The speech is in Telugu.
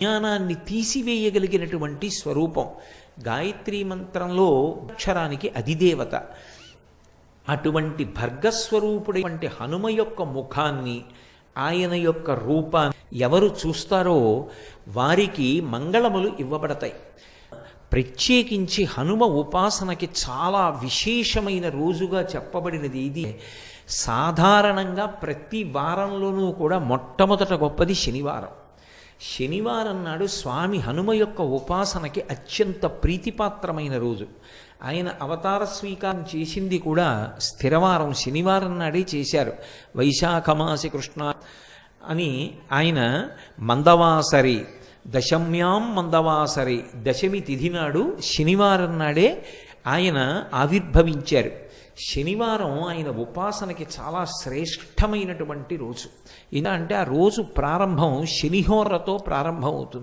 జ్ఞానాన్ని తీసివేయగలిగినటువంటి స్వరూపం. గాయత్రీ మంత్రంలో అక్షరానికి అధిదేవత. అటువంటి భర్గస్వరూపుడైనటువంటి హనుమ యొక్క ముఖాన్ని ఆయన యొక్క రూపాన్ని ఎవరు చూస్తారో వారికి మంగళములు ఇవ్వబడతాయి. ప్రత్యేకించి హనుమ ఉపాసనకి చాలా విశేషమైన రోజుగా చెప్పబడినది ఇది. సాధారణంగా ప్రతి వారంలోనూ కూడా మొట్టమొదట గొప్పది శనివారం. శనివారం నాడు స్వామి హనుమ యొక్క ఉపాసనకి అత్యంత ప్రీతిపాత్రమైన రోజు. ఆయన అవతార స్వీకారం చేసింది కూడా స్థిరవారం శనివారం నాడే చేశారు. వైశాఖమాసి కృష్ణ అని ఆయన మందవాసరి దశమ్యాం మందవాసరి దశమి తిథి నాడు శనివారం నాడే ఆయన ఆవిర్భవించారు. శనివారం ఆయన ఉపాసనకి చాలా శ్రేష్టమైనటువంటి రోజు. ఇలా అంటే ఆ రోజు ప్రారంభం శనిహోరతో ప్రారంభం అవుతుంది